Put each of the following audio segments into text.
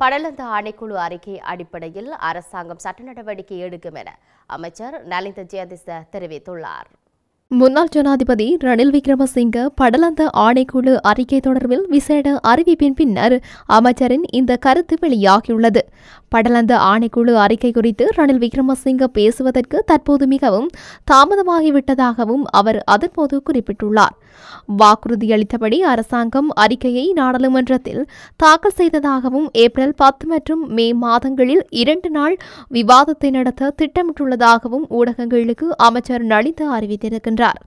படலந்த ஆணைக்குழு அறிக்கை அடிப்படையில் அரசாங்கம் சட்ட நடவடிக்கை எடுக்கும் என அமைச்சர் நலிந்த ஜெயதிச தெரிவித்துள்ளார். முன்னாள் ஜனாதிபதி ரணில் விக்ரமசிங்க படலந்த ஆணைக்குழு அறிக்கை தொடர்பில் விசேட அறிவிப்பின் பின்னர் அமைச்சரின் இந்த கருத்து வெளியாகியுள்ளது. படலந்த ஆணைக்குழு அறிக்கை குறித்து ரணில் விக்ரமசிங்க பேசுவதற்கு தற்போது மிகவும் தாமதமாகிவிட்டதாகவும் அவர் அதன்போது குறிப்பிட்டுள்ளார். வாக்குறுதியளித்தபடி அரசாங்கம் அறிக்கையை நாடாளுமன்றத்தில் தாக்கல் செய்ததாகவும் ஏப்ரல் பத்து மற்றும் மே மாதங்களில் இரண்டு நாள் விவாதத்தை நடத்த திட்டமிட்டுள்ளதாகவும் ஊடகங்களுக்கு அமைச்சர் நளித அறிவித்திருக்கின்றார்.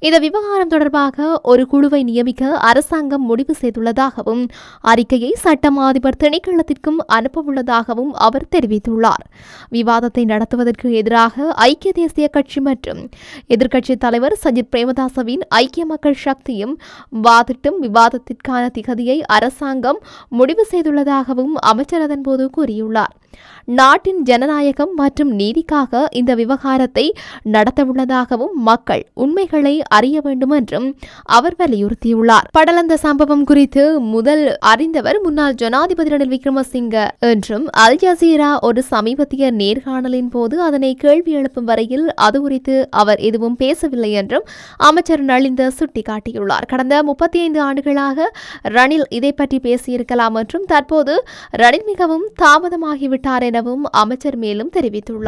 இந்த விவகாரம் தொடர்பாக ஒரு குழுவை நியமிக்க அரசாங்கம் முடிவு செய்துள்ளதாகவும் அறிக்கையை சட்டம் அதிபர் திணைக்களத்திற்கும் அனுப்பவுள்ளதாகவும் அவர் தெரிவித்துள்ளார். விவாதத்தை நடத்துவதற்கு எதிராக ஐக்கிய தேசிய கட்சி மற்றும் எதிர்க்கட்சித் தலைவர் சஜித் பிரேமதாசவின் ஐக்கிய மக்கள் சக்தியும் வாதிட்டும் விவாதத்திற்கான திகதியை அரசாங்கம் முடிவு செய்துள்ளதாகவும் அமைச்சர் அதன்போது கூறியுள்ளார். நாட்டின் ஜனநாயகம் மற்றும் நீதிக்காக இந்த விவகாரத்தை நடத்தவுள்ளதாகவும் மக்கள் உண்மைகளை அறிய வேண்டும் என்றும் அவர் வலியுறுத்தியுள்ளார். படலந்த சம்பவம் குறித்து முதல் அறிந்தவர் முன்னாள் ஜனாதிபதி ரணில் விக்ரமசிங்க என்றும் அல் ஜசீரா ஒரு சமீபத்திய நேர்காணலின் போது அதனை கேள்வி எழுப்பும் வரையில் அது குறித்து அவர் எதுவும் பேசவில்லை என்றும் அமைச்சர் நலிந்த சுட்டிக்காட்டியுள்ளார். கடந்த முப்பத்தி ஐந்து ஆண்டுகளாக ரணில் இதை பற்றி பேசியிருக்கலாம் என்றும் தற்போது ரணில் மிகவும் தாமதமாகிவிட்டார் எனவும் அமைச்சர் மேலும் தெரிவித்துள்ளார்.